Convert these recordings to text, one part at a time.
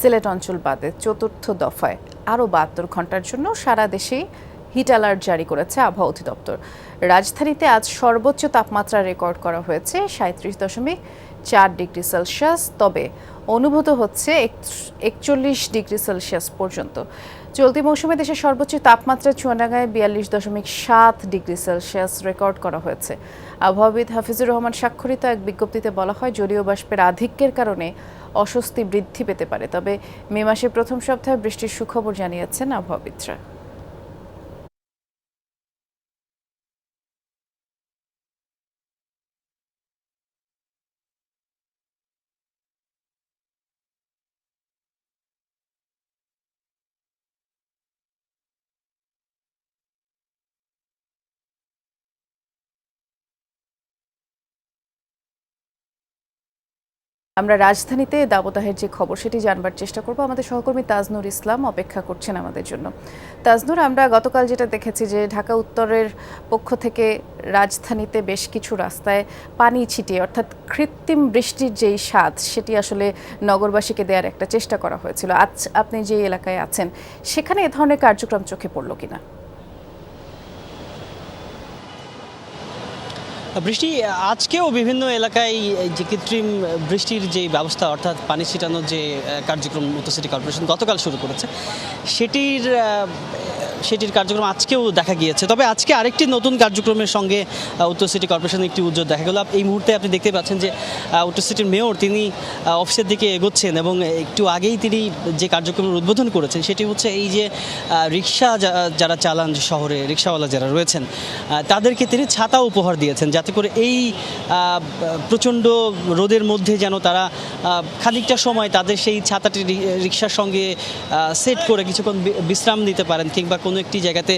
সিলেট অঞ্চল বাদে চতুর্থ দফায় আরও বাহাত্তর ঘণ্টার জন্য সারা দেশেই হিট অ্যালার্ট জারি করেছে আবহাওয়া অধিদপ্তর। রাজধানীতে আজ সর্বোচ্চ তাপমাত্রা রেকর্ড করা হয়েছে সাঁত্রিশ দশমিক চার ডিগ্রি সেলসিয়াস, তবে অনুভূত হচ্ছে একচল্লিশ ডিগ্রি সেলসিয়াস পর্যন্ত। চলতি মৌসুমে দেশের সর্বোচ্চ তাপমাত্রা চুয়াডাঙ্গায় বিয়াল্লিশ দশমিক সাত ডিগ্রি সেলসিয়াস রেকর্ড করা হয়েছে। আবহাওয়াবিদ হাফিজুর রহমান স্বাক্ষরিত এক বিজ্ঞপ্তিতে বলা হয়, জলীয় বাষ্পের আধিক্যের কারণে অস্বস্তি বৃদ্ধি পেতে পারে। তবে মে মাসের প্রথম সপ্তাহে বৃষ্টির সুখবর জানিয়েছেন আবহাওয়াবিদরা। আমরা রাজধানীতে দাবদাহের যে খবর, সেটি জানবার চেষ্টা করব। আমাদের সহকর্মী তাজনুর ইসলাম অপেক্ষা করছেন আমাদের জন্য। তাজনুর, আমরা গতকাল যেটা দেখেছি যে ঢাকা উত্তরের পক্ষ থেকে রাজধানীতে বেশ কিছু রাস্তায় পানি ছিটিয়ে, অর্থাৎ কৃত্রিম বৃষ্টির যেই স্বাদ, সেটি আসলে নগরবাসীকে দেওয়ার একটা চেষ্টা করা হয়েছিল। আজ আপনি যে এলাকায় আছেন, সেখানে এ ধরনের কার্যক্রম চোখে পড়ল কিনা? বৃষ্টি, আজকেও বিভিন্ন এলাকায় যে কৃত্রিম বৃষ্টির যে ব্যবস্থা, অর্থাৎ পানি ছিটানোর যে কার্যক্রম, উত্তর সিটি কর্পোরেশন গতকাল শুরু করেছে, সেটির সেটির কার্যক্রম আজকেও দেখা গিয়েছে। তবে আজকে আরেকটি নতুন কার্যক্রমের সঙ্গে উত্তর সিটি কর্পোরেশনের একটি উদ্যোগ দেখা গেল। এই মুহূর্তে আপনি দেখতে পাচ্ছেন যে উত্তর সিটির মেয়র তিনি অফিসের দিকে এগোচ্ছেন এবং একটু আগেই তিনি যে কার্যক্রমের উদ্বোধন করেছেন, সেটি হচ্ছে এই যে রিক্সা যারা চালান শহরে, রিক্সাওয়ালা যারা রয়েছেন তাদেরকে তিনি ছাতা উপহার দিয়েছেন। যাতে করে এই প্রচণ্ড রোদের মধ্যে যেন তারা খানিকটা সময় তাদের সেই ছাতাটি রিক্সার সঙ্গে সেট করে কিছুক্ষণ বিশ্রাম নিতে পারেন কিংবা কোনো একটি জায়গাতে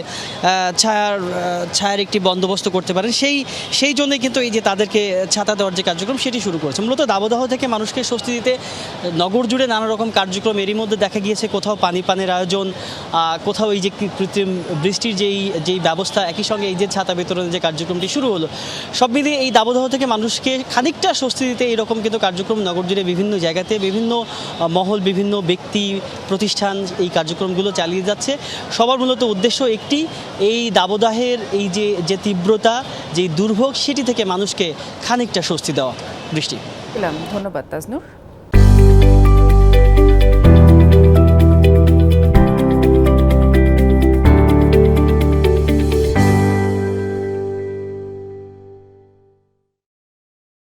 ছায়ার ছায়ার একটি বন্দোবস্ত করতে পারেন। সেই সেই জন্যই কিন্তু এই যে তাদেরকে ছাতা দেওয়ার যে কার্যক্রম সেটি শুরু করেছে। মূলত দাবদাহ থেকে মানুষকে স্বস্তি দিতে নগর জুড়ে নানা রকম কার্যক্রম এরই মধ্যে দেখা গিয়েছে। কোথাও পানি পানের আয়োজন কোথাও এই যে কৃত্রিম বৃষ্টির যেই যেই ব্যবস্থা, একই সঙ্গে এই যে ছাতা বিতরণের যে কার্যক্রমটি শুরু হলো সব মিলিয়ে এই দাবদাহ থেকে মানুষকে খানিকটা স্বস্তি দিতে এরকম কিন্তু কার্যক্রম নগর জুড়ে বিভিন্ন জায়গাতে বিভিন্ন মহল, বিভিন্ন ব্যক্তি, প্রতিষ্ঠান এই কার্যক্রমগুলো চালিয়ে যাচ্ছে। সবার মূলত উদ্দেশ্য একটি, এই দাবদাহের এই যে যে তীব্রতা যে দুর্ভোগ, সেটি থেকে মানুষকে খানিকটা স্বস্তি দেওয়া। বৃষ্টি। ধন্যবাদ, তাজনুর।